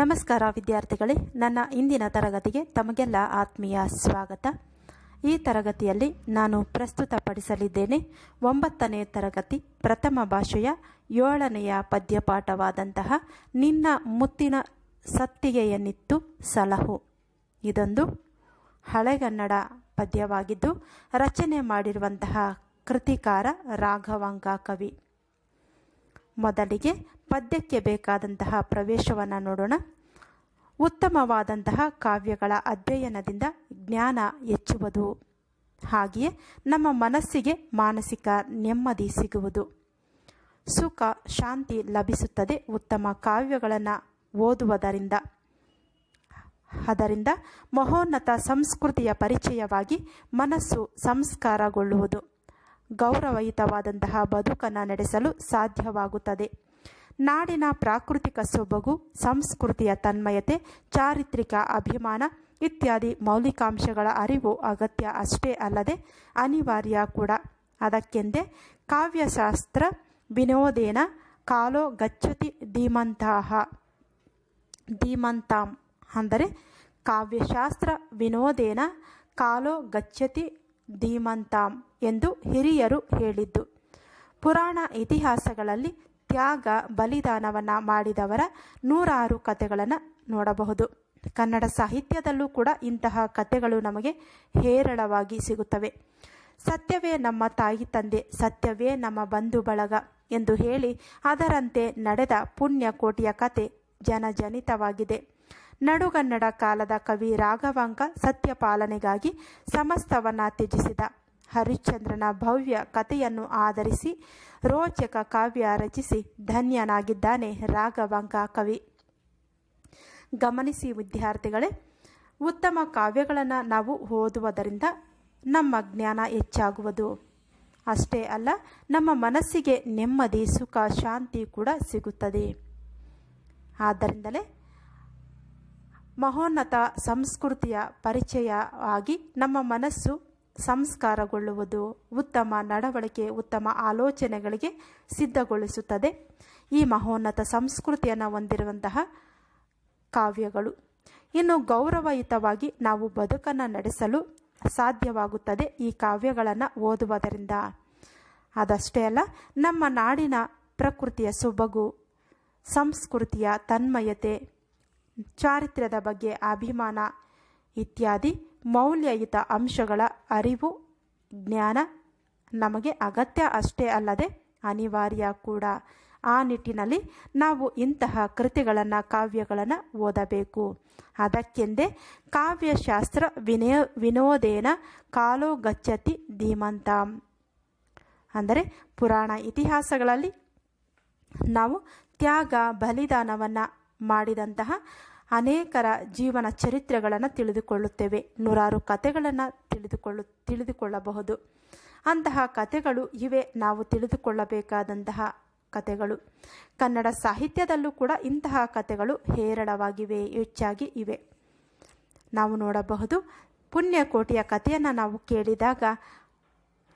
ನಮಸ್ಕಾರ ವಿದ್ಯಾರ್ಥಿಗಳೇ, ನನ್ನ ಇಂದಿನ ತರಗತಿಗೆ ತಮಗೆಲ್ಲ ಆತ್ಮೀಯ ಸ್ವಾಗತ. ಈ ತರಗತಿಯಲ್ಲಿ ನಾನು ಪ್ರಸ್ತುತಪಡಿಸಲಿದ್ದೇನೆ ಒಂಬತ್ತನೇ ತರಗತಿ ಪ್ರಥಮ ಭಾಷೆಯ ಏಳನೆಯ ಪದ್ಯಪಾಠವಾದಂತಹ ನಿನ್ನ ಮುತ್ತಿನ ಸತ್ತಿಗೆಯನ್ನಿತ್ತು ಸಲಹು. ಇದೊಂದು ಹಳೆಗನ್ನಡ ಪದ್ಯವಾಗಿದ್ದು, ರಚನೆ ಮಾಡಿರುವಂತಹ ಕೃತಿಕಾರ ರಾಘವಾಂಕ ಕವಿ. ಮೊದಲಿಗೆ ಪದ್ಯಕ್ಕೆ ಬೇಕಾದಂತಹ ಪ್ರವೇಶವನ್ನು ನೋಡೋಣ. ಉತ್ತಮವಾದಂತಹ ಕಾವ್ಯಗಳ ಅಧ್ಯಯನದಿಂದ ಜ್ಞಾನ ಹೆಚ್ಚುವುದು. ಹಾಗೆಯೇ ನಮ್ಮ ಮನಸ್ಸಿಗೆ ಮಾನಸಿಕ ನೆಮ್ಮದಿ ಸಿಗುವುದು. ಸುಖ, ಶಾಂತಿ ಲಭಿಸುತ್ತದೆ ಉತ್ತಮ ಕಾವ್ಯಗಳನ್ನು ಓದುವುದರಿಂದ. ಅದರಿಂದ ಮಹೋನ್ನತ ಸಂಸ್ಕೃತಿಯ ಪರಿಚಯವಾಗಿ ಮನಸ್ಸು ಸಂಸ್ಕಾರಗೊಳ್ಳುವುದು. ಗೌರವಯುತವಾದಂತಹ ಬದುಕನ್ನು ನಡೆಸಲು ಸಾಧ್ಯವಾಗುತ್ತದೆ. ನಾಡಿನ ಪ್ರಾಕೃತಿಕ ಸೊಬಗು, ಸಂಸ್ಕೃತಿಯ ತನ್ಮಯತೆ, ಚಾರಿತ್ರಿಕ ಅಭಿಮಾನ ಇತ್ಯಾದಿ ಮೌಲಿಕಾಂಶಗಳ ಅರಿವು ಅಗತ್ಯ ಅಷ್ಟೇ ಅಲ್ಲದೆ ಅನಿವಾರ್ಯ ಕೂಡ. ಅದಕ್ಕೆಂದೇ ಕಾವ್ಯಶಾಸ್ತ್ರ, ವಿನೋದೇನ, ಕಾಲೋ ಗಚ್ಚತಿ ಧೀಮಂತಹ. ಧೀಮಂತಾಂ ಅಂದರೆ ಕಾವ್ಯಶಾಸ್ತ್ರ, ವಿನೋದೇನ, ಕಾಲೋ ಗಚ್ಚತಿ ಧೀಮಂತಾಂ ಎಂದು ಹಿರಿಯರು ಹೇಳಿದ್ದು. ಪುರಾಣ ಇತಿಹಾಸಗಳಲ್ಲಿ ತ್ಯಾಗ ಬಲಿದಾನವನ್ನು ಮಾಡಿದವರ ನೂರಾರು ಕಥೆಗಳನ್ನು ನೋಡಬಹುದು. ಕನ್ನಡ ಸಾಹಿತ್ಯದಲ್ಲೂ ಕೂಡ ಇಂತಹ ಕಥೆಗಳು ನಮಗೆ ಹೇರಳವಾಗಿ ಸಿಗುತ್ತವೆ. ಸತ್ಯವೇ ನಮ್ಮ ತಾಯಿ ತಂದೆ, ಸತ್ಯವೇ ನಮ್ಮ ಬಂಧು ಬಳಗ ಎಂದು ಹೇಳಿ ಅದರಂತೆ ನಡೆದ ಪುಣ್ಯಕೋಟಿಯ ಕತೆ ಜನಜನಿತವಾಗಿದೆ. ನಡುಗನ್ನಡ ಕಾಲದ ಕವಿ ರಾಘವಾಂಕ ಸತ್ಯ ಪಾಲನೆಗಾಗಿ ಸಮಸ್ತವನ್ನ ತ್ಯಜಿಸಿದ. ಹರಿಶ್ಚಂದ್ರನ ಭವ್ಯ ಕಥೆಯನ್ನು ಆಧರಿಸಿ ರೋಚಕ ಕಾವ್ಯ ರಚಿಸಿ ಧನ್ಯನಾಗಿದ್ದಾನೆ ರಾಘವಾಂಕ ಕವಿ. ಗಮನಿಸಿ ವಿದ್ಯಾರ್ಥಿಗಳೇ, ಉತ್ತಮ ಕಾವ್ಯಗಳನ್ನು ನಾವು ಓದುವುದರಿಂದ ನಮ್ಮ ಜ್ಞಾನ ಹೆಚ್ಚಾಗುವುದು. ಅಷ್ಟೇ ಅಲ್ಲ, ನಮ್ಮ ಮನಸ್ಸಿಗೆ ನೆಮ್ಮದಿ, ಸುಖ, ಶಾಂತಿ ಕೂಡ ಸಿಗುತ್ತದೆ. ಆದ್ದರಿಂದಲೇ ಮಹೋನ್ನತ ಸಂಸ್ಕೃತಿಯ ಪರಿಚಯ ಆಗಿ ನಮ್ಮ ಮನಸ್ಸು ಸಂಸ್ಕಾರಗೊಳ್ಳುವುದು ಉತ್ತಮ ನಡವಳಿಕೆ, ಉತ್ತಮ ಆಲೋಚನೆಗಳಿಗೆ ಸಿದ್ಧಗೊಳಿಸುತ್ತದೆ. ಈ ಮಹೋನ್ನತ ಸಂಸ್ಕೃತಿಯನ್ನು ಹೊಂದಿರುವಂತಹ ಕಾವ್ಯಗಳು. ಇನ್ನು ಗೌರವಯುತವಾಗಿ ನಾವು ಬದುಕನ್ನು ನಡೆಸಲು ಸಾಧ್ಯವಾಗುತ್ತದೆ ಈ ಕಾವ್ಯಗಳನ್ನು ಓದುವುದರಿಂದ. ಅದಷ್ಟೇ ಅಲ್ಲ, ನಮ್ಮ ನಾಡಿನ ಪ್ರಕೃತಿಯ ಸೊಬಗು, ಸಂಸ್ಕೃತಿಯ ತನ್ಮಯತೆ ಚಾರಿತ್ರ್ಯದ ಬಗ್ಗೆ ಅಭಿಮಾನ ಇತ್ಯಾದಿ ಮೌಲ್ಯಯುತ ಅಂಶಗಳ ಅರಿವು, ಜ್ಞಾನ ನಮಗೆ ಅಗತ್ಯ ಅಷ್ಟೇ ಅಲ್ಲದೆ ಅನಿವಾರ್ಯ ಕೂಡ. ಆ ನಿಟ್ಟಿನಲ್ಲಿ ನಾವು ಇಂತಹ ಕೃತಿಗಳನ್ನು, ಕಾವ್ಯಗಳನ್ನು ಓದಬೇಕು. ಅದಕ್ಕೆಂದೇ ಕಾವ್ಯಶಾಸ್ತ್ರ ವಿನಯ, ವಿನೋದೇನ ಕಾಲೋ ಗಚ್ಚತಿ ಧೀಮಂತ. ಅಂದರೆ ಪುರಾಣ ಇತಿಹಾಸಗಳಲ್ಲಿ ನಾವು ತ್ಯಾಗ, ಬಲಿದಾನವನ್ನು ಮಾಡಿದಂತಹ ಅನೇಕರ ಜೀವನ ಚರಿತ್ರೆಗಳನ್ನು ತಿಳಿದುಕೊಳ್ಳುತ್ತೇವೆ. ನೂರಾರು ಕಥೆಗಳನ್ನು ತಿಳಿದುಕೊಳ್ಳು, ತಿಳಿದುಕೊಳ್ಳಬಹುದು. ಅಂತಹ ಕಥೆಗಳು ಇವೆ ನಾವು ತಿಳಿದುಕೊಳ್ಳಬೇಕಾದಂತಹ ಕಥೆಗಳು. ಕನ್ನಡ ಸಾಹಿತ್ಯದಲ್ಲೂ ಕೂಡ ಇಂತಹ ಕಥೆಗಳು ಹೇರಳವಾಗಿವೆ, ಹೆಚ್ಚಾಗಿ ಇವೆ. ನಾವು ನೋಡಬಹುದು ಪುಣ್ಯಕೋಟಿಯ ಕಥೆಯನ್ನು ನಾವು ಕೇಳಿದಾಗ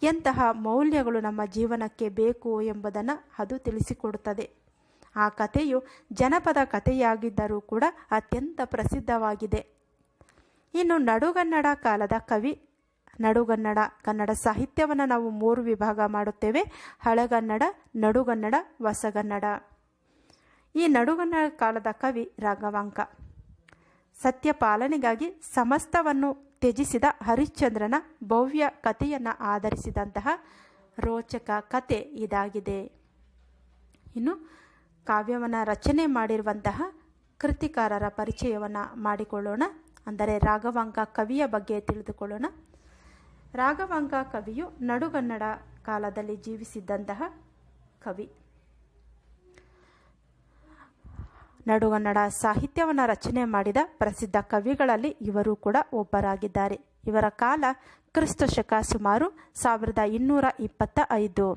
ಎಂತಹ ಮೌಲ್ಯಗಳು ನಮ್ಮ ಜೀವನಕ್ಕೆ ಬೇಕು ಎಂಬುದನ್ನು ಅದು ತಿಳಿಸಿಕೊಡುತ್ತದೆ. ಆ ಕಥೆಯು ಜನಪದ ಕಥೆಯಾಗಿದ್ದರೂ ಕೂಡ ಅತ್ಯಂತ ಪ್ರಸಿದ್ಧವಾಗಿದೆ. ಇನ್ನು ನಡುಗನ್ನಡ ಕಾಲದ ಕವಿ, ನಡುಗನ್ನಡ ಕನ್ನಡ ಸಾಹಿತ್ಯವನ್ನು ನಾವು ಮೂರು ವಿಭಾಗ ಮಾಡುತ್ತೇವೆ. ಹಳೆಗನ್ನಡ, ನಡುಗನ್ನಡ, ಹೊಸಗನ್ನಡ. ಈ ನಡುಗನ್ನಡ ಕಾಲದ ಕವಿ ರಾಘವಾಂಕ. ಸತ್ಯ ಪಾಲನೆಗಾಗಿ ಸಮಸ್ತವನ್ನು ತ್ಯಜಿಸಿದ ಹರಿಶ್ಚಂದ್ರನ ಭವ್ಯ ಕಥೆಯನ್ನು ಆಧರಿಸಿದಂತಹ ರೋಚಕ ಕತೆ ಇದಾಗಿದೆ. ಇನ್ನು ಕಾವ್ಯವನ್ನು ರಚನೆ ಮಾಡಿರುವಂತಹ ಕೃತಿಕಾರರ ಪರಿಚಯವನ್ನು ಮಾಡಿಕೊಳ್ಳೋಣ. ಅಂದರೆ ರಾಘವಾಂಕ ಕವಿಯ ಬಗ್ಗೆ ತಿಳಿದುಕೊಳ್ಳೋಣ. ರಾಘವಾಂಕ ಕವಿಯು ನಡುಗನ್ನಡ ಕಾಲದಲ್ಲಿ ಜೀವಿಸಿದ್ದಂತಹ ಕವಿ. ನಡುಗನ್ನಡ ಸಾಹಿತ್ಯವನ್ನು ರಚನೆ ಮಾಡಿದ ಪ್ರಸಿದ್ಧ ಕವಿಗಳಲ್ಲಿ ಇವರು ಕೂಡ ಒಬ್ಬರಾಗಿದ್ದಾರೆ. ಇವರ ಕಾಲ ಕ್ರಿಸ್ತ ಶಕ ಸುಮಾರು ಸಾವಿರದ ಇನ್ನೂರ ಇಪ್ಪತ್ತ ಐದು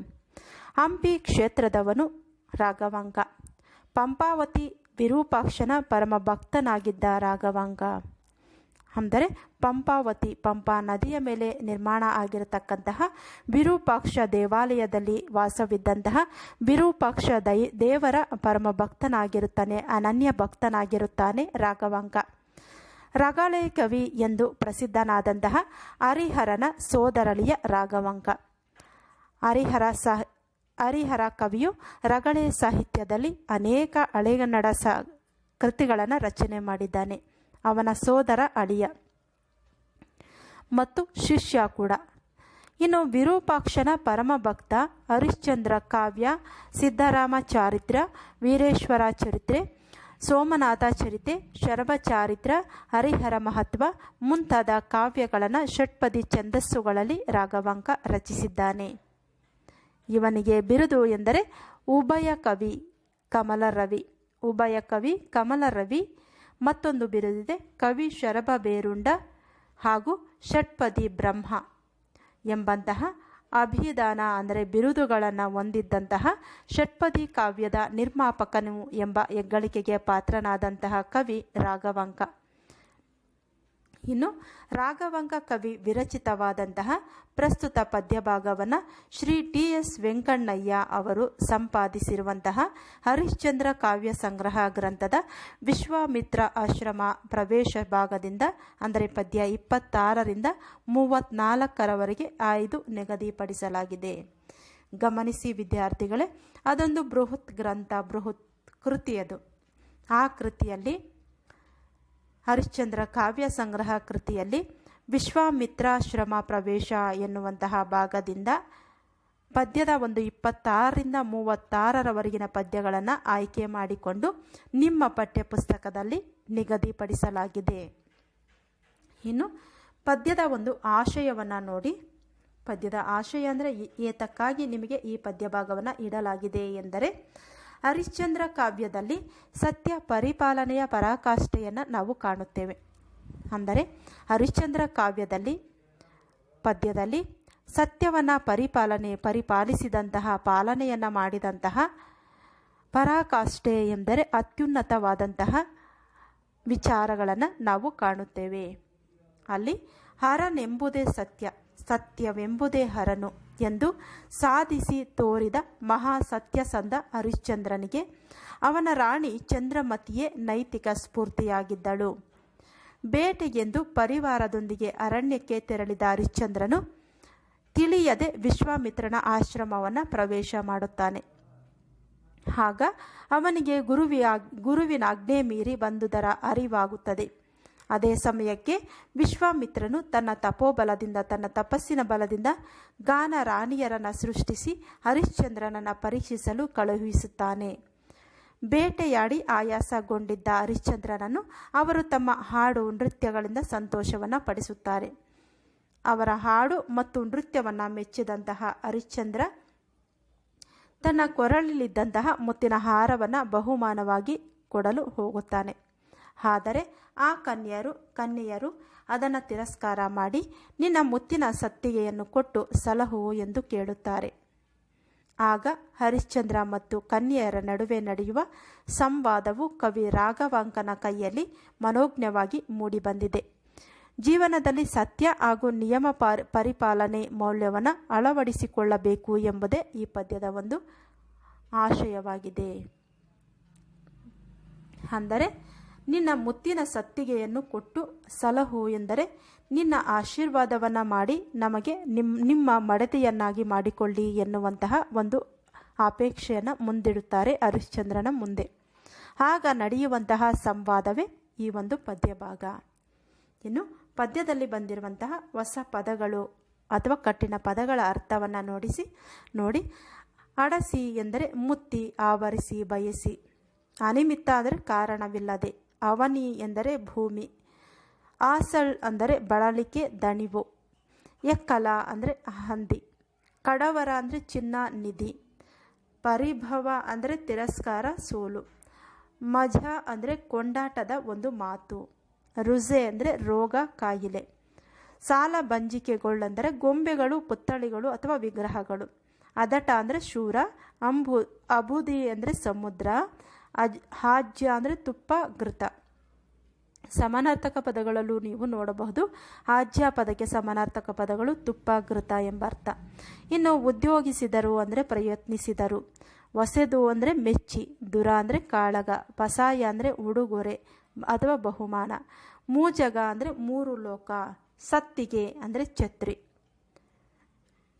ಹಂಪಿ ಕ್ಷೇತ್ರದವನು ರಾಘವಾಂಕ. ಪಂಪಾವತಿ ವಿರೂಪಾಕ್ಷನ ಪರಮ ಭಕ್ತನಾಗಿದ್ದ ರಾಘವಾಂಗ. ಅಂದರೆ ಪಂಪಾವತಿ ಪಂಪಾ ನದಿಯ ಮೇಲೆ ನಿರ್ಮಾಣ ಆಗಿರತಕ್ಕಂತಹ ವಿರೂಪಾಕ್ಷ ದೇವಾಲಯದಲ್ಲಿ ವಾಸವಿದ್ದಂತಹ ವಿರೂಪಾಕ್ಷ ದೈ ದೇವರ ಪರಮ ಭಕ್ತನಾಗಿರುತ್ತಾನೆ ಅನನ್ಯ ಭಕ್ತನಾಗಿರುತ್ತಾನೆ ರಾಘವಾಂಗ. ರಾಗಾಲಯ ಕವಿ ಎಂದು ಪ್ರಸಿದ್ಧನಾದಂತಹ ಹರಿಹರನ ಸೋದರಳಿಯ ರಾಘವಾಂಗ. ಹರಿಹರ ಸಹ ಹರಿಹರ ಕವಿಯು ರಗಳೆ ಸಾಹಿತ್ಯದಲ್ಲಿ ಅನೇಕ ಹಳೆಗನ್ನಡ ಸ, ಕೃತಿಗಳನ್ನು ರಚನೆ ಮಾಡಿದ್ದಾನೆ. ಅವನ ಸೋದರ ಅಳಿಯ ಮತ್ತು ಶಿಷ್ಯ ಕೂಡ. ಇನ್ನು ವಿರೂಪಾಕ್ಷನ ಪರಮ ಭಕ್ತ ಹರಿಶ್ಚಂದ್ರ ಕಾವ್ಯ ಸಿದ್ದರಾಮ ಚಾರಿತ್ರ ವೀರೇಶ್ವರ ಚರಿತ್ರೆ, ಸೋಮನಾಥ ಚರಿತ್ರೆ ಶರಭ ಚಾರಿತ್ರ, ಹರಿಹರ ಮಹತ್ವ ಮುಂತಾದ ಕಾವ್ಯಗಳನ್ನು ಷಟ್ಪದಿ ಛಂದಸ್ಸುಗಳಲ್ಲಿ ರಾಘವಾಂಕ ರಚಿಸಿದ್ದಾನೆ. ಇವನಿಗೆ ಬಿರುದು ಎಂದರೆ ಉಭಯ ಕವಿ ಕಮಲ ರವಿ. ಉಭಯ ಕವಿ ಕಮಲ ರವಿ. ಮತ್ತೊಂದು ಬಿರುದಿದೆ, ಕವಿ ಶರಭ ಬೇರುಂಡ ಹಾಗೂ ಷಟ್ಪದಿ ಬ್ರಹ್ಮ ಎಂಬಂತಹ ಅಭಿದಾನ ಅಂದರೆ ಬಿರುದುಗಳನ್ನು ಹೊಂದಿದ್ದಂತಹ ಷಟ್ಪದಿ ಕಾವ್ಯದ ನಿರ್ಮಾಪಕನು ಎಂಬ ಹೆಗ್ಗಳಿಕೆಗೆ ಪಾತ್ರನಾದಂತಹ ಕವಿ ರಾಘವಾಂಕ. ಇನ್ನು ರಾಘವಂಗ ಕವಿ ವಿರಚಿತವಾದಂತಹ ಪ್ರಸ್ತುತ ಪದ್ಯಭಾಗವನ್ನು ಶ್ರೀ ಟಿ ಎಸ್ ವೆಂಕಣ್ಣಯ್ಯ ಅವರು ಸಂಪಾದಿಸಿರುವಂತಹ ಹರಿಶ್ಚಂದ್ರ ಕಾವ್ಯ ಸಂಗ್ರಹ ಗ್ರಂಥದ ವಿಶ್ವಾಮಿತ್ರ ಆಶ್ರಮ ಪ್ರವೇಶ ಭಾಗದಿಂದ, ಅಂದರೆ ಪದ್ಯ ಇಪ್ಪತ್ತಾರರಿಂದ ಮೂವತ್ನಾಲ್ಕರವರೆಗೆ ಆಯ್ದು ನಿಗದಿಪಡಿಸಲಾಗಿದೆ. ಗಮನಿಸಿ ವಿದ್ಯಾರ್ಥಿಗಳೇ, ಅದೊಂದು ಬೃಹತ್ ಗ್ರಂಥ, ಬೃಹತ್ ಕೃತಿಯದು. ಆ ಕೃತಿಯಲ್ಲಿ ಹರಿಶ್ಚಂದ್ರ ಕಾವ್ಯ ಸಂಗ್ರಹ ಕೃತಿಯಲ್ಲಿ ವಿಶ್ವಾಮಿತ್ರಾಶ್ರಮ ಪ್ರವೇಶ ಎನ್ನುವಂತಹ ಭಾಗದಿಂದ ಪದ್ಯದ ಒಂದು ಇಪ್ಪತ್ತಾರರಿಂದ ಮೂವತ್ತಾರರವರೆಗಿನ ಪದ್ಯಗಳನ್ನು ಆಯ್ಕೆ ಮಾಡಿಕೊಂಡು ನಿಮ್ಮ ಪಠ್ಯಪುಸ್ತಕದಲ್ಲಿ ನಿಗದಿಪಡಿಸಲಾಗಿದೆ. ಇನ್ನು ಪದ್ಯದ ಒಂದು ಆಶಯವನ್ನು ನೋಡಿ. ಪದ್ಯದ ಆಶಯ ಅಂದರೆ ಏತಕ್ಕಾಗಿ ನಿಮಗೆ ಈ ಪದ್ಯ ಭಾಗವನ್ನು ಇಡಲಾಗಿದೆ ಎಂದರೆ ಹರಿಶ್ಚಂದ್ರ ಕಾವ್ಯದಲ್ಲಿ ಸತ್ಯ ಪರಿಪಾಲನೆಯ ಪರಾಕಾಷ್ಠೆಯನ್ನು ನಾವು ಕಾಣುತ್ತೇವೆ. ಅಂದರೆ ಹರಿಶ್ಚಂದ್ರ ಕಾವ್ಯದಲ್ಲಿ, ಪದ್ಯದಲ್ಲಿ ಸತ್ಯವನ್ನು ಪರಿಪಾಲನೆ, ಪರಿಪಾಲಿಸಿದಂತಹ, ಪಾಲನೆಯನ್ನು ಮಾಡಿದಂತಹ ಪರಾಕಾಷ್ಠೆ ಎಂದರೆ ಅತ್ಯುನ್ನತವಾದಂತಹ ವಿಚಾರಗಳನ್ನು ನಾವು ಕಾಣುತ್ತೇವೆ. ಅಲ್ಲಿ ಹರನೆಂಬುದೇ ಸತ್ಯ, ಸತ್ಯವೆಂಬುದೇ ಹರನು. ಎಂದು ಸಾಧಿಸಿ ತೋರಿದ ಮಹಾ ಸತ್ಯಸಂಧ ಹರಿಶ್ಚಂದ್ರನಿಗೆ. ಅವನ ರಾಣಿ ಚಂದ್ರಮತಿಯೇ ನೈತಿಕ ಸ್ಫೂರ್ತಿಯಾಗಿದ್ದಳು. ಬೇಟೆಗೆಂದು ಪರಿವಾರದೊಂದಿಗೆ ಅರಣ್ಯಕ್ಕೆ ತೆರಳಿದ ಹರಿಶ್ಚಂದ್ರನು ತಿಳಿಯದೆ ವಿಶ್ವಾಮಿತ್ರನ ಆಶ್ರಮವನ್ನು ಪ್ರವೇಶ ಮಾಡುತ್ತಾನೆ. ಆಗ ಅವನಿಗೆ ಗುರುವಿಯ, ಗುರುವಿನ ಅಗ್ನೇ ಮೀರಿ ಬಂದುದರ ಅರಿವಾಗುತ್ತದೆ. ಅದೇ ಸಮಯಕ್ಕೆ ವಿಶ್ವಾಮಿತ್ರನು ತನ್ನ ತಪೋಬಲದಿಂದ, ತನ್ನ ತಪಸ್ಸಿನ ಬಲದಿಂದ ಗಾನ ರಾಣಿಯರನ್ನು ಸೃಷ್ಟಿಸಿ ಹರಿಶ್ಚಂದ್ರನನ್ನು ಪರೀಕ್ಷಿಸಲು ಕಳುಹಿಸುತ್ತಾನೆ. ಬೇಟೆಯಾಡಿ ಆಯಾಸಗೊಂಡಿದ್ದ ಹರಿಶ್ಚಂದ್ರನನ್ನು ಅವರು ತಮ್ಮ ಹಾಡು ನೃತ್ಯಗಳಿಂದ ಸಂತೋಷವನ್ನು ಪಡಿಸುತ್ತಾರೆ. ಅವರ ಹಾಡು ಮತ್ತು ನೃತ್ಯವನ್ನು ಮೆಚ್ಚಿದಂತಹ ಹರಿಶ್ಚಂದ್ರ ತನ್ನ ಕೊರಳಲ್ಲಿದ್ದಂತಹ ಮುತ್ತಿನ ಹಾರವನ್ನು ಬಹುಮಾನವಾಗಿ ಕೊಡಲು ಹೋಗುತ್ತಾನೆ. ಆದರೆ ಆ ಕನ್ಯರು, ಕನ್ಯೆಯರು ಅದನ್ನು ತಿರಸ್ಕಾರ ಮಾಡಿ, ನಿನ್ನ ಮುತ್ತಿನ ಸತ್ತಿಗೆಯನ್ನು ಕೊಟ್ಟು ಸಲಹು ಎಂದು ಕೇಳುತ್ತಾರೆ. ಆಗ ಹರಿಶ್ಚಂದ್ರ ಮತ್ತು ಕನ್ಯೆಯರ ನಡುವೆ ನಡೆಯುವ ಸಂವಾದವು ಕವಿ ರಾಘವಾಂಕನ ಕೈಯಲ್ಲಿ ಮನೋಜ್ಞವಾಗಿ ಮೂಡಿಬಂದಿದೆ. ಜೀವನದಲ್ಲಿ ಸತ್ಯ ಹಾಗೂ ನಿಯಮ ಪರಿಪಾಲನೆ ಮೌಲ್ಯವನ್ನು ಅಳವಡಿಸಿಕೊಳ್ಳಬೇಕು ಎಂಬುದೇ ಈ ಪದ್ಯದ ಒಂದು ಆಶಯವಾಗಿದೆ. ಅಂದರೆ ನಿನ್ನ ಮುತ್ತಿನ ಸತ್ತಿಗೆಯನ್ನು ಕೊಟ್ಟು ಸಲಹು ಎಂದರೆ ನಿನ್ನ ಆಶೀರ್ವಾದವನ್ನು ಮಾಡಿ ನಮಗೆ ನಿಮ್ಮ ನಿಮ್ಮ ಮಡತೆಯನ್ನಾಗಿ ಮಾಡಿಕೊಳ್ಳಿ ಎನ್ನುವಂತಹ ಒಂದು ಅಪೇಕ್ಷೆಯನ್ನು ಮುಂದಿಡುತ್ತಾರೆ ಹರಿಶ್ಚಂದ್ರನ ಮುಂದೆ. ಆಗ ನಡೆಯುವಂತಹ ಸಂವಾದವೇ ಈ ಒಂದು ಪದ್ಯ ಭಾಗ ಇನ್ನು ಪದ್ಯದಲ್ಲಿ ಬಂದಿರುವಂತಹ ಹೊಸ ಪದಗಳು ಅಥವಾ ಕಠಿಣ ಪದಗಳ ಅರ್ಥವನ್ನು ನೋಡಿಸಿ, ನೋಡಿ, ಅಡಸಿ ಎಂದರೆ ಮುತ್ತಿ, ಆವರಿಸಿ, ಬಯಸಿ. ಅನಿಮಿತ್ತ ಅಂದರೆ ಕಾರಣವಿಲ್ಲದೆ. ಅವನಿ ಎಂದರೆ ಭೂಮಿ ಆಸಳ್ ಅಂದರೆ ಬಳಲಿಕೆ, ದಣಿವು, ಎಕ್ಕಲ ಅಂದರೆ ಹಂದಿ, ಕಡವರ ಅಂದರೆ ಚಿನ್ನ, ನಿಧಿ, ಪರಿಭವ ಅಂದರೆ ತಿರಸ್ಕಾರ, ಸೋಲು, ಮಜ ಅಂದರೆ ಕೊಂಡಾಟದ ಒಂದು ಮಾತು, ರುಜೆ ಅಂದರೆ ರೋಗ, ಕಾಯಿಲೆ, ಸಾಲ ಬಂಜಿಕೆಗಳೆಂದರೆ ಗೊಂಬೆಗಳು, ಪುತ್ಥಳಿಗಳು ಅಥವಾ ವಿಗ್ರಹಗಳು, ಅದಟ ಅಂದರೆ ಶೂರ, ಅಂಬು, ಅಬುದಿ ಅಂದರೆ ಸಮುದ್ರ ಅಜ್, ಹಾಜ್ಯ ಅಂದರೆ ತುಪ್ಪ, ಘೃತ. ಸಮಾನಾರ್ಥಕ ಪದಗಳಲ್ಲೂ ನೀವು ನೋಡಬಹುದು. ಹಾಜ್ಯ ಪದಕ್ಕೆ ಸಮಾನಾರ್ಥಕ ಪದಗಳು ತುಪ್ಪಾಗೃತ ಎಂಬ ಅರ್ಥ ಇನ್ನು ಉದ್ಯೋಗಿಸಿದರು ಅಂದರೆ ಪ್ರಯತ್ನಿಸಿದರು. ಹೊಸೆದು ಅಂದರೆ ಮೆಚ್ಚಿ, ದುರ ಅಂದರೆ ಕಾಳಗ, ಪಸಾಯ ಅಂದರೆ ಉಡುಗೊರೆ ಅಥವಾ ಬಹುಮಾನ. ಮೂಜಗ ಅಂದರೆ ಮೂರು ಲೋಕ, ಸತ್ತಿಗೆ ಅಂದರೆ ಛತ್ರಿ.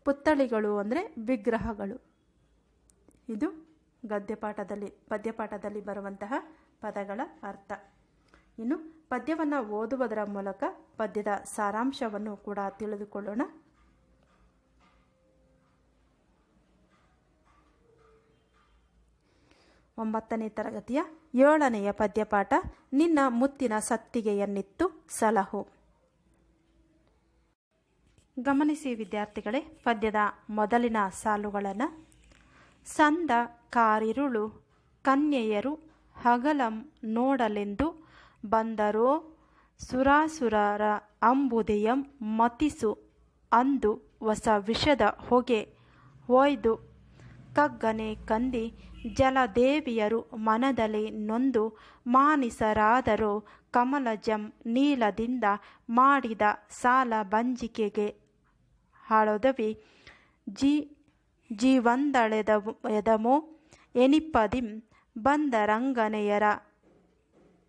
ಪುತ್ಥಳಿಗಳು ಅಂದರೆ ವಿಗ್ರಹಗಳು. ಇದು ಗದ್ಯಪಾಠದಲ್ಲಿ, ಪದ್ಯಪಾಠದಲ್ಲಿ ಬರುವಂತಹ ಪದಗಳ ಅರ್ಥ. ಇನ್ನು ಪದ್ಯವನ್ನು ಓದುವುದರ ಮೂಲಕ ಪದ್ಯದ ಸಾರಾಂಶವನ್ನು ಕೂಡ ತಿಳಿದುಕೊಳ್ಳೋಣ. ಒಂಬತ್ತನೇ ತರಗತಿಯ ಏಳನೆಯ ಪದ್ಯಪಾಠ, ನಿನ್ನ ಮುತ್ತಿನ ಸತ್ತಿಗೆಯನ್ನಿತ್ತು ಸಲಹು. ಗಮನಿಸಿ ವಿದ್ಯಾರ್ಥಿಗಳೇ, ಪದ್ಯದ ಮೊದಲಿನ ಸಾಲುಗಳನ್ನು. ಸಂದ ಕಾರಿರುಳು ಕನ್ಯೆಯರು ಹಗಲಂ ನೋಡಲೆಂದು ಬಂದರೋ, ಸುರಾಸುರರ ಅಂಬುದೆಯಂ ಮತಿಸು ಅಂದು ಹೊಸ ವಿಷದ ಹೊಗೆ ಹೊಯ್ದು ಕಗ್ಗನೆ ಕಂದಿ ಜಲದೇವಿಯರು ಮನದಲ್ಲಿ ನೊಂದು ಮಾನಿಸರಾದರೂ, ಕಮಲಜಂ ನೀಲದಿಂದ ಮಾಡಿದ ಸಾಲ ಬಂಜಿಕೆಗೆ ಹಾಳೊದವಿ. ಜೀ ಜೀವಂದಳೆದ ಎದಮೋ ಎನಿಪ್ಪದಿಂ ಬಂದರಂಗನೆಯರ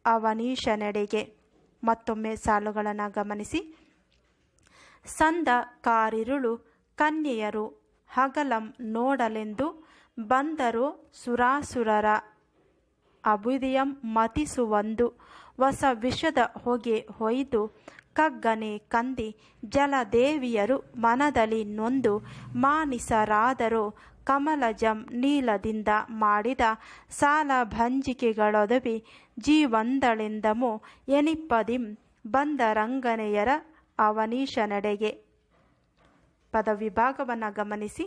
ಅವನೀಶನೆಡೆಗೆ. ಮತ್ತೊಮ್ಮೆ ಸಾಲುಗಳನ್ನು ಗಮನಿಸಿ. ಸಂದ ಕಾರಿರುಳು ಕನ್ಯೆಯರು ಹಗಲಂ ನೋಡಲೆಂದು ಬಂದರು ಸುರಾಸುರರ ಅಭುದಿಯಂ ಮತಿಸುವಂದು. ಹೊಸ ವಿಷದ ಹೊಗೆ ಹೊಯ್ದು ಕಗ್ಗನೆ ಕಂದಿ ಜಲದೇವಿಯರು ಮನದಲ್ಲಿ ನೊಂದು ಮಾನಿಸರಾದರೂ. ಕಮಲಜಂ ನೀಲದಿಂದ ಮಾಡಿದ ಸಾಲ ಭಂಜಿಕೆಗಳೊದವಿ ಜೀವಂದಳೆಂದಮೋ ಎನಿಪ್ಪದಿಂ ಬಂದರಂಗನೆಯರ ಅವನೀಶ ನಡೆಗೆ ಪದವಿಭಾಗವನ್ನು ಗಮನಿಸಿ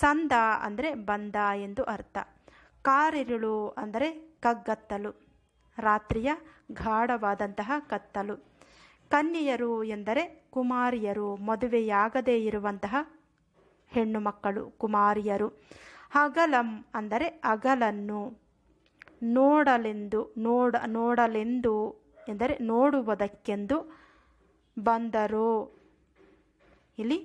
ಸಂದ ಅಂದರೆ ಬಂದ ಎಂದು ಅರ್ಥ. ಕಾರಿರುಳು ಅಂದರೆ ಕಗ್ಗತ್ತಲು. ರಾತ್ರಿಯ ಗಾಢವಾದಂತಹ ಕತ್ತಲು. ಕನ್ಯೆಯರು ಎಂದರೆ ಕುಮಾರಿಯರು, ಮದುವೆಯಾಗದೇ ಇರುವಂತಹ ಹೆಣ್ಣು ಮಕ್ಕಳು, ಕುಮಾರಿಯರು. ಹಗಲಂ ಅಂದರೆ ಅಗಲನ್ನು ನೋಡಲೆಂದು, ನೋಡ, ನೋಡಲೆಂದು ಎಂದರೆ ನೋಡುವುದಕ್ಕೆಂದು ಬಂದರು. ಇಲ್ಲಿ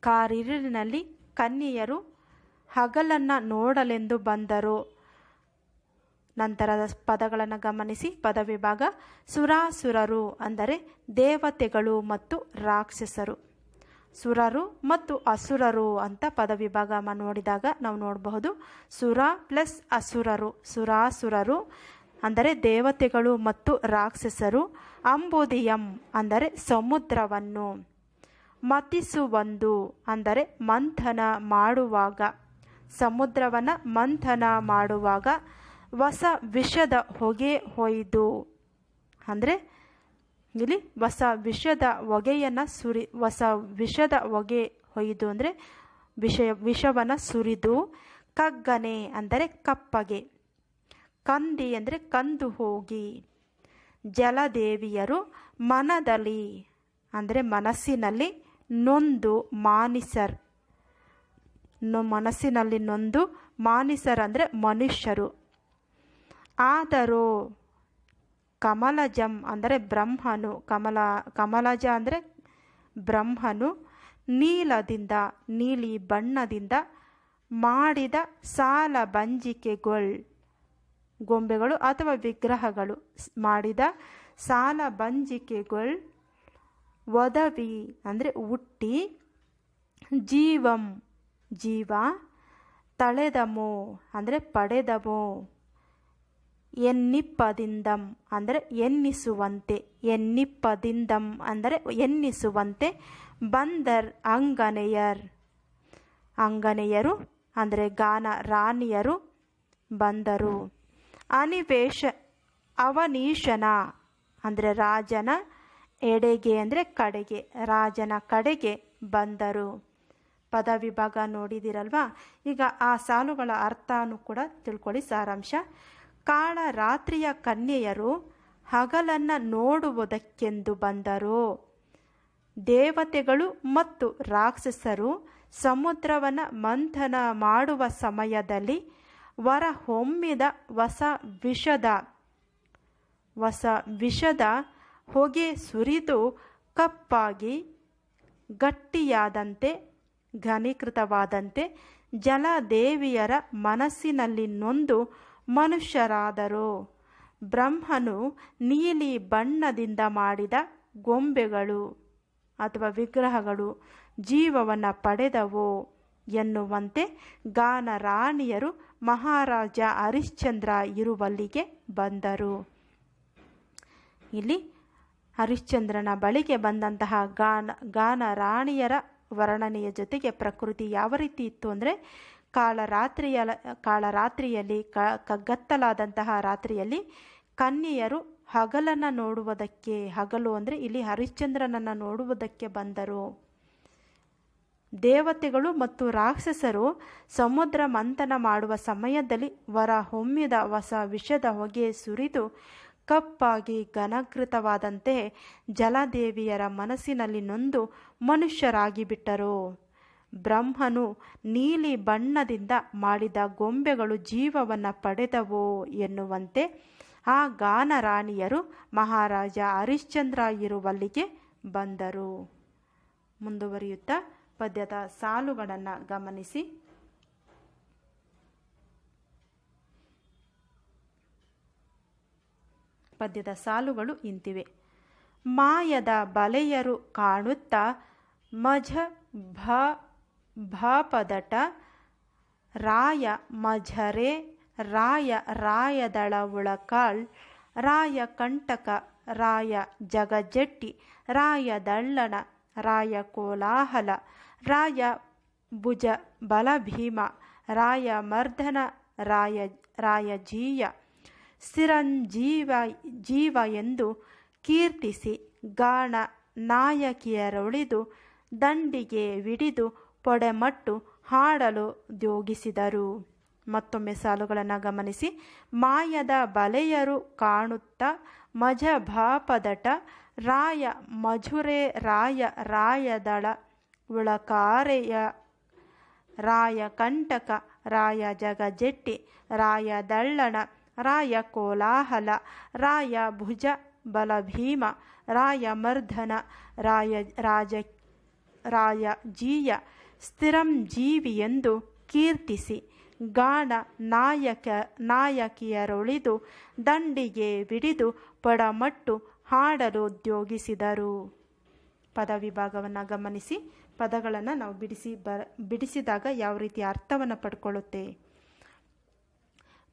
ಕಾರಿರಿನಲ್ಲಿ ಕನ್ಯೆಯರು ಹಗಲನ್ನು ನೋಡಲೆಂದು ಬಂದರು. ನಂತರದ ಪದಗಳನ್ನು ಗಮನಿಸಿ. ಪದವಿಭಾಗ ಸುರಾಸುರರು ಅಂದರೆ ದೇವತೆಗಳು ಮತ್ತು ರಾಕ್ಷಸರು. ಸುರರು ಮತ್ತು ಅಸುರರು ಅಂತ ಪದವಿಭಾಗ ನೋಡಿದಾಗ ನಾವು ನೋಡಬಹುದು. ಸುರ ಪ್ಲಸ್ ಅಸುರರು, ಸುರಾಸುರರು ಅಂದರೆ ದೇವತೆಗಳು ಮತ್ತು ರಾಕ್ಷಸರು. ಅಂಬುದಿಯಂ ಅಂದರೆ ಸಮುದ್ರವನ್ನು. ಮತಿಸುವಂದು ಅಂದರೆ ಮಂಥನ ಮಾಡುವಾಗ. ಸಮುದ್ರವನ್ನು ಮಂಥನ ಮಾಡುವಾಗ. ಹೊಸ ವಿಷದ ಹೊಗೆ ಹೊಯ್ದು ಅಂದರೆ, ಇಲ್ಲಿ ಹೊಸ ವಿಷದ ಹೊಗೆಯನ್ನು ಸುರಿ, ಹೊಸ ವಿಷದ ಹೊಗೆ ಹೊಯ್ದು ಅಂದರೆ, ವಿಷಯ, ವಿಷವನ್ನು ಸುರಿದು, ಕಗ್ಗನೆ ಅಂದರೆ ಕಪ್ಪಗೆ. ಕಂದಿ ಅಂದರೆ ಕಂದು ಹೋಗಿ. ಜಲದೇವಿಯರು ಮನದಲ್ಲಿ, ಅಂದರೆ ಮನಸ್ಸಿನಲ್ಲಿ ನೊಂದು ಮಾನಿಸರ್. ಮನಸ್ಸಿನಲ್ಲಿ ನೊಂದು ಮಾನಿಸರ್ ಅಂದರೆ ಮನುಷ್ಯರು. ಆದರೂ ಕಮಲಜಂ ಅಂದರೆ ಬ್ರಹ್ಮನು, ಕಮಲ, ಕಮಲಜ ಅಂದರೆ ಬ್ರಹ್ಮನು ನೀಲದಿಂದ, ನೀಲಿ ಬಣ್ಣದಿಂದ ಮಾಡಿದ ಸಾಲ ಬಂಜಿಕೆಗಳು, ಗೊಂಬೆಗಳು ಅಥವಾ ವಿಗ್ರಹಗಳು ಮಾಡಿದ ಸಾಲ ಬಂಜಿಕೆಗಳು ವದವಿ ಅಂದರೆ ಹುಟ್ಟಿ, ಜೀವಂ, ಜೀವ, ತಳೆದಮೋ ಅಂದರೆ ಪಡೆದಮೋ. ಎನ್ನಿಪ್ಪದಿಂದಂ ಅಂದರೆ ಎನ್ನಿಸುವಂತೆ, ಎನ್ನಿಪ್ಪದಿಂದಂ ಅಂದರೆ ಎನ್ನಿಸುವಂತೆ ಬಂದರ್ ಅಂಗನೆಯರ್. ಅಂಗನೆಯರು ಅಂದರೆ ಗಾನ ರಾಣಿಯರು ಬಂದರು. ಅನಿವೇಶ ಅವನೀಶನ ಅಂದರೆ ರಾಜನ ಎಡೆಗೆ ಅಂದರೆ ಕಡೆಗೆ, ರಾಜನ ಕಡೆಗೆ ಬಂದರು. ಪದವಿಭಾಗ ನೋಡಿದಿರಲ್ವಾ? ಈಗ ಆ ಸಾಲುಗಳ ಅರ್ಥನೂ ಕೂಡ ತಿಳ್ಕೊಳ್ಳಿ ಸಾರಾಂಶ. ಕಾಳ ರಾತ್ರಿಯ ಕನ್ಯೆಯರು ಹಗಲನ್ನು ನೋಡುವುದಕ್ಕೆಂದು ಬಂದರು. ದೇವತೆಗಳು ಮತ್ತು ರಾಕ್ಷಸರು ಸಮುದ್ರವನ್ನು ಮಂಥನ ಮಾಡುವ ಸಮಯದಲ್ಲಿ ವರ ಹೊಮ್ಮಿದ ಹೊಸ ವಿಷದ ಹೊಸ ವಿಷದ ಹೊಗೆ ಸುರಿದು ಕಪ್ಪಾಗಿ ಗಟ್ಟಿಯಾದಂತೆ, ಘನೀಕೃತವಾದಂತೆ ಜಲದೇವಿಯರ ಮನಸ್ಸಿನಲ್ಲಿ ನೊಂದು ಮನುಷ್ಯರಾದರು. ಬ್ರಹ್ಮನು ನೀಲಿ ಬಣ್ಣದಿಂದ ಮಾಡಿದ ಗೊಂಬೆಗಳು ಅಥವಾ ವಿಗ್ರಹಗಳು ಜೀವವನ್ನು ಪಡೆದವು ಎನ್ನುವಂತೆ ಗಾನ ರಾಣಿಯರು ಮಹಾರಾಜ ಹರಿಶ್ಚಂದ್ರ ಇರುವಲ್ಲಿಗೆ ಬಂದರು. ಇಲ್ಲಿ ಹರಿಶ್ಚಂದ್ರನ ಬಳಿಗೆ ಬಂದಂತಹ ಗಾನ ಗಾನ ರಾಣಿಯರ ವರ್ಣನೆಯ ಜೊತೆಗೆ ಪ್ರಕೃತಿ ಯಾವ ರೀತಿ ಇತ್ತು ಅಂದರೆ ಕಾಳರಾತ್ರಿಯ ಕಾಳರಾತ್ರಿಯಲ್ಲಿ ಕ, ಕಗ್ಗತ್ತಲಾದಂತಹ ರಾತ್ರಿಯಲ್ಲಿ ಕನ್ಯೆಯರು ಹಗಲನ್ನು ನೋಡುವುದಕ್ಕೆ, ಹಗಲು ಅಂದರೆ ಇಲ್ಲಿ ಹರಿಶ್ಚಂದ್ರನನ್ನು ನೋಡುವುದಕ್ಕೆ ಬಂದರು. ದೇವತೆಗಳು ಮತ್ತು ರಾಕ್ಷಸರು ಸಮುದ್ರ ಮಂಥನ ಮಾಡುವ ಸಮಯದಲ್ಲಿ ವರ ಹೊಮ್ಮಿದ ಹೊಸ ವಿಷದ ಹೊಗೆ ಸುರಿದು ಕಪ್ಪಾಗಿ ಘನಕೃತವಾದಂತೆ ಜಲದೇವಿಯರ ಮನಸ್ಸಿನಲ್ಲಿ ನೊಂದು ಮನುಷ್ಯರಾಗಿ ಬಿಟ್ಟರು ಬ್ರಹ್ಮನು ನೀಲಿ ಬಣ್ಣದಿಂದ ಮಾಡಿದ ಗೊಂಬೆಗಳು ಜೀವವನ್ನು ಪಡೆದವು ಎನ್ನುವಂತೆ ಆ ಗಾನರಾಣಿಯರು ಮಹಾರಾಜ ಹರಿಶ್ಚಂದ್ರ ಇರುವಲ್ಲಿಗೆ ಬಂದರು. ಮುಂದುವರಿಯುತ್ತಾ ಪದ್ಯದ ಸಾಲುಗಳನ್ನು ಗಮನಿಸಿ. ಪದ್ಯದ ಸಾಲುಗಳು ಇಂತಿವೆ. ಮಾಯದ ಬಲೆಯರು ಕಾಣುತ್ತಾ ಮಜ ಭ ಭಪದಟ, ರಾಯ ಮಝರೆ, ರಾಯ ರಾಯದಳ ಉಳಕಾಳ್, ರಾಯ ಕಂಟಕ, ರಾಯ ಜಗಜೆಟ್ಟಿ, ರಾಯ ದಳ್ಳಣ, ರಾಯ ಕೋಲಾಹಲ, ರಾಯ ಭುಜ ಬಲಭೀಮ, ರಾಯ ಮರ್ಧನ ರಾಯ ರಾಯ ಜೀಯ ಸ್ಥಿರಂಜೀವ ಜೀವ ಎಂದು ಕೀರ್ತಿಸಿ ಗಾಣ ನಾಯಕಿಯರೊಳಿದು ದಂಡಿಗೆ ವಿಡಿದು ಪೊಡೆಮಟ್ಟು ಹಾಡಲು ದ್ಯೋಗಿಸಿದರು. ಮತ್ತೊಮ್ಮೆ ಸಾಲುಗಳನ್ನು ಗಮನಿಸಿ. ಮಾಯದ ಬಲೆಯರು ಕಾಣುತ್ತ ಮಜ ಭಾಪದಟ, ರಾಯ ಮಜುರೆ, ರಾಯ ರಾಯದಳ, ಉಳಕಾರೆಯ, ರಾಯ ಕಂಟಕ, ರಾಯ ಜಗಜೆಟ್ಟಿ, ರಾಯ ದಳ್ಳಣ, ರಾಯ ಕೋಲಾಹಲ, ರಾಯ ಭುಜ ಬಲಭೀಮ, ರಾಯ ಮರ್ಧನ ರಾಯ ರಾಜ ರಾಯ ಜೀಯ ಸ್ಥಿರಂ ಜೀವಿ ಎಂದು ಕೀರ್ತಿಸಿ ಗಾಣ ನಾಯಕ, ನಾಯಕಿಯರೊಳಿದು ದಂಡಿಗೆ ಬಿಡಿದು ಪಡಮಟ್ಟು ಹಾಡಲು ಉದ್ಯೋಗಿಸಿದರು ಪದವಿಭಾಗವನ್ನು ಗಮನಿಸಿ, ಪದಗಳನ್ನು ನಾವು ಬಿಡಿಸಿ ಬ, ಬಿಡಿಸಿದಾಗ ಯಾವ ರೀತಿ ಅರ್ಥವನ್ನು ಪಡ್ಕೊಳ್ಳುತ್ತೆ?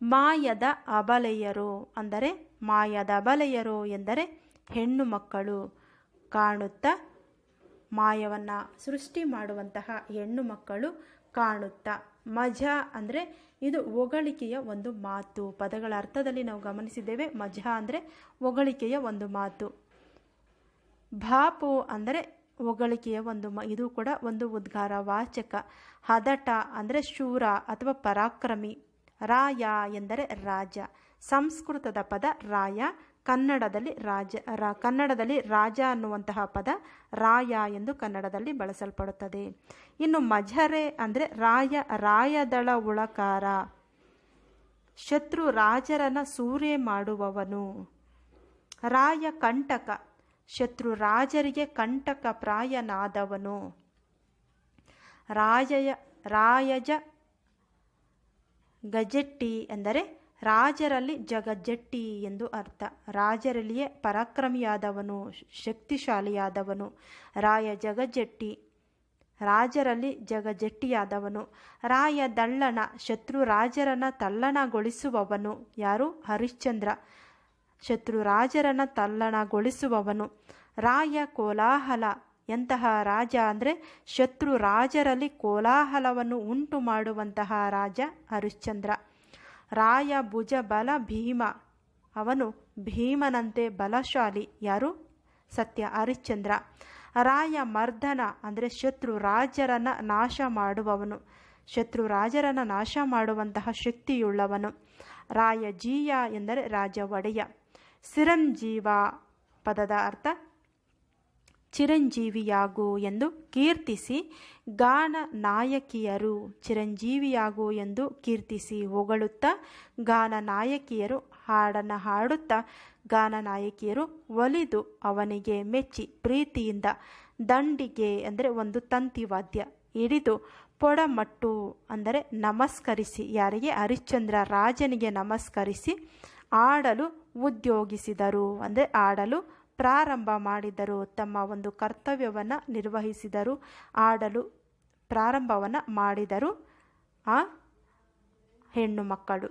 ಮಾಯದ ಅಬಲೆಯರು ಅಂದರೆ ಮಾಯದ ಅಬಲೆಯರು ಎಂದರೆ ಹೆಣ್ಣು ಮಕ್ಕಳು ಕಾಣುತ್ತಾ ಮಾಯವನ್ನು ಸೃಷ್ಟಿ ಮಾಡುವಂತಹ ಹೆಣ್ಣು ಮಕ್ಕಳು ಕಾಣುತ್ತಾ. ಮಜ ಅಂದರೆ ಇದು ಹೊಗಳಿಕೆಯ ಒಂದು ಮಾತು. ಪದಗಳ ಅರ್ಥದಲ್ಲಿ ನಾವು ಗಮನಿಸಿದ್ದೇವೆ. ಮಜ ಅಂದರೆ ಹೊಗಳಿಕೆಯ ಒಂದು ಮಾತು. ಭಾಪು ಅಂದರೆ ಹೊಗಳಿಕೆಯ ಒಂದು ಮ ಇದು ಕೂಡ ಒಂದು ಉದ್ಗಾರ, ವಾಚಕ. ಹದಟ ಅಂದರೆ ಶೂರ ಅಥವಾ ಪರಾಕ್ರಮಿ. ರಾಯ ಎಂದರೆ ರಾಜ. ಸಂಸ್ಕೃತದ ಪದ ರಾಯ ಕನ್ನಡದಲ್ಲಿ ರಾಜ, ರಾ, ಕನ್ನಡದಲ್ಲಿ ರಾಜ ಅನ್ನುವಂತಹ ಪದ ರಾಯ ಎಂದು ಕನ್ನಡದಲ್ಲಿ ಬಳಸಲ್ಪಡುತ್ತದೆ. ಇನ್ನು ಮಜರೆ ಅಂದರೆ ರಾಯ, ರಾಯದಳ ಉಳಕಾರ. ಶತ್ರು ರಾಜರನ ಸೂರೆ ಮಾಡುವವನು. ರಾಯ ಕಂಟಕ, ಶತ್ರು ರಾಜರಿಗೆ ಕಂಟಕ ಪ್ರಾಯನಾದವನು. ರಾಜಯ ರಾಯಜ ಗಜೆಟ್ಟಿ ಎಂದರೆ ರಾಜರಲ್ಲಿ ಜಗಜ್ಜಟ್ಟಿ ಎಂದು ಅರ್ಥ. ರಾಜರಲ್ಲಿಯೇ ಪರಾಕ್ರಮಿಯಾದವನು, ಶಕ್ತಿಶಾಲಿಯಾದವನು. ರಾಯ ಜಗಜ್ಜಟ್ಟಿ. ರಾಜರಲ್ಲಿ ಜಗಜಟ್ಟಿಯಾದವನು ರಾಯ ದಳ್ಳನ, ಶತ್ರು ರಾಜರನ್ನ ತಲ್ಲಣಗೊಳಿಸುವವನು. ಯಾರು? ಹರಿಶ್ಚಂದ್ರ. ಶತ್ರು ರಾಜರನ್ನ ತಲ್ಲಣಗೊಳಿಸುವವನು. ರಾಯ ಕೋಲಾಹಲ. ಎಂತಹ ರಾಜ ಅಂದರೆ ಶತ್ರು ರಾಜರಲ್ಲಿ ಕೋಲಾಹಲವನ್ನು ಉಂಟು ಮಾಡುವಂತಹ ರಾಜ ಹರಿಶ್ಚಂದ್ರ. ರಾಯ, ಭುಜ, ಬಲ, ಭೀಮ. ಅವನು ಭೀಮನಂತೆ ಬಲಶಾಲಿ. ಯಾರು? ಸತ್ಯ ಹರಿಶ್ಚಂದ್ರ. ರಾಯ ಮರ್ದನ, ಅಂದರೆ ಶತ್ರು ರಾಜರನ್ನ ನಾಶ ಮಾಡುವವನು. ಶತ್ರು ರಾಜರನ್ನ ನಾಶ ಮಾಡುವಂತಹ ಶಕ್ತಿಯುಳ್ಳವನು. ರಾಯ ಜೀಯ ಎಂದರೆ ರಾಜ ಒಡೆಯ. ಸಿರಂಜೀವ ಪದದ ಅರ್ಥ, ಚಿರಂಜೀವಿಯಾಗು ಎಂದು ಕೀರ್ತಿಸಿ ಗಾನ ನಾಯಕಿಯರು ಚಿರಂಜೀವಿಯಾಗು ಎಂದು ಕೀರ್ತಿಸಿ ಹೊಗಳುತ್ತಾ ಗಾನ ನಾಯಕಿಯರು ಹಾಡನ್ನು ಹಾಡುತ್ತಾ ಗಾನ ನಾಯಕಿಯರು ಒಲಿದು ಅವನಿಗೆ ಮೆಚ್ಚಿ ಪ್ರೀತಿಯಿಂದ ದಂಡಿಗೆ ಅಂದರೆ ಒಂದು ತಂತಿ ವಾದ್ಯ ಹಿಡಿದು ಪೊಡಮಟ್ಟು ಅಂದರೆ ನಮಸ್ಕರಿಸಿ, ಯಾರಿಗೆ? ಹರಿಶ್ಚಂದ್ರ ರಾಜನಿಗೆ ನಮಸ್ಕರಿಸಿ, ಆಡಲು ಉದ್ಯೋಗಿಸಿದರು. ಅಂದರೆ ಆಡಲು ಪ್ರಾರಂಭ ಮಾಡಿದರು, ತಮ್ಮ ಒಂದು ಕರ್ತವ್ಯವನ್ನು ನಿರ್ವಹಿಸಿದರು, ಆಡಲು ಪ್ರಾರಂಭವನ್ನು ಮಾಡಿದರು. ಆ ಹೆಣ್ಣು ಮಕ್ಕಳು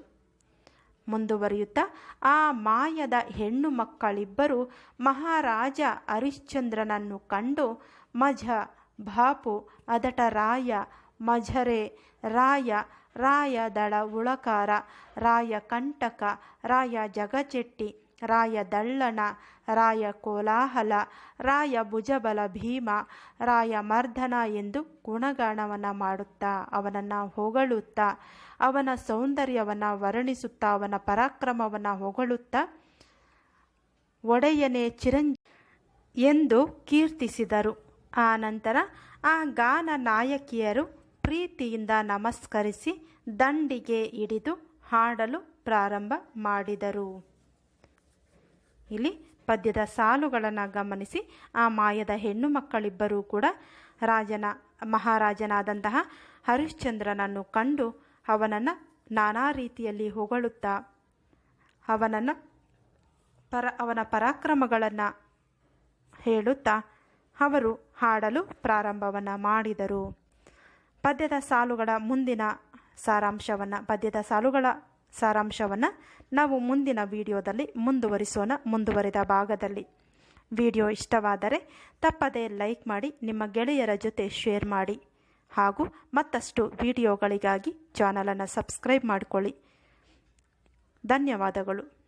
ಮುಂದುವರಿಯುತ್ತಾ, ಆ ಮಾಯದ ಹೆಣ್ಣು ಮಕ್ಕಳಿಬ್ಬರು ಮಹಾರಾಜ ಹರಿಶ್ಚಂದ್ರನನ್ನು ಕಂಡು ಮಝ ಬಾಪು, ಅದಟ ರಾಯ ಮಝರೆ ರಾಯ ರಾಯ ದಳ ಉಳಕಾರ, ರಾಯ ಕಂಟಕ, ರಾಯ ಜಗಚೆಟ್ಟಿ ರಾಯ ದಳ್ಳಣ, ರಾಯ ಕೋಲಾಹಲ, ರಾಯ ಭುಜಬಲ ಭೀಮ, ರಾಯ ಮರ್ಧನ ಎಂದು ಗುಣಗಾನವನ್ನು ಮಾಡುತ್ತಾ, ಅವನನ್ನು ಹೊಗಳುತ್ತಾ, ಅವನ ಸೌಂದರ್ಯವನ್ನು ವರ್ಣಿಸುತ್ತಾ, ಅವನ ಪರಾಕ್ರಮವನ್ನು ಹೊಗಳುತ್ತಾ, ಒಡೆಯನೇ ಚಿರಂಜಿ ಎಂದು ಕೀರ್ತಿಸಿದರು. ಆ ನಂತರ ಆ ಗಾನ ನಾಯಕಿಯರು ಪ್ರೀತಿಯಿಂದ ನಮಸ್ಕರಿಸಿ ದಂಡಿಗೆ ಹಿಡಿದು ಹಾಡಲು ಪ್ರಾರಂಭ ಮಾಡಿದರು. ಇಲ್ಲಿ ಪದ್ಯದ ಸಾಲುಗಳನ್ನು ಗಮನಿಸಿ, ಆ ಮಾಯದ ಹೆಣ್ಣು ಮಕ್ಕಳಿಬ್ಬರೂ ಕೂಡ ರಾಜನ, ಮಹಾರಾಜನಾದಂತಹ ಹರಿಶ್ಚಂದ್ರನನ್ನು ಕಂಡು ಅವನನ್ನು ನಾನಾ ರೀತಿಯಲ್ಲಿ ಹೊಗಳುತ್ತಾ, ಅವನನ್ನು ಪರ, ಅವನ ಪರಾಕ್ರಮಗಳನ್ನು ಹೇಳುತ್ತಾ ಅವರು ಹಾಡಲು ಪ್ರಾರಂಭವನ್ನು ಮಾಡಿದರು. ಪದ್ಯದ ಸಾಲುಗಳ ಮುಂದಿನ ಸಾರಾಂಶವನ್ನು, ಪದ್ಯದ ಸಾಲುಗಳ ಸಾರಾಂಶವನ್ನು ನಾವು ಮುಂದಿನ ವಿಡಿಯೋದಲ್ಲಿ ಮುಂದುವರಿಸೋಣ, ಮುಂದುವರಿದ ಭಾಗದಲ್ಲಿ. ವಿಡಿಯೋ ಇಷ್ಟವಾದರೆ ತಪ್ಪದೇ ಲೈಕ್ ಮಾಡಿ, ನಿಮ್ಮ ಗೆಳೆಯರ ಜೊತೆ ಶೇರ್ ಮಾಡಿ ಹಾಗೂ ಮತ್ತಷ್ಟು ವಿಡಿಯೋಗಳಿಗಾಗಿ ಚಾನಲನ್ನು ಸಬ್ಸ್ಕ್ರೈಬ್ ಮಾಡಿಕೊಳ್ಳಿ. ಧನ್ಯವಾದಗಳು.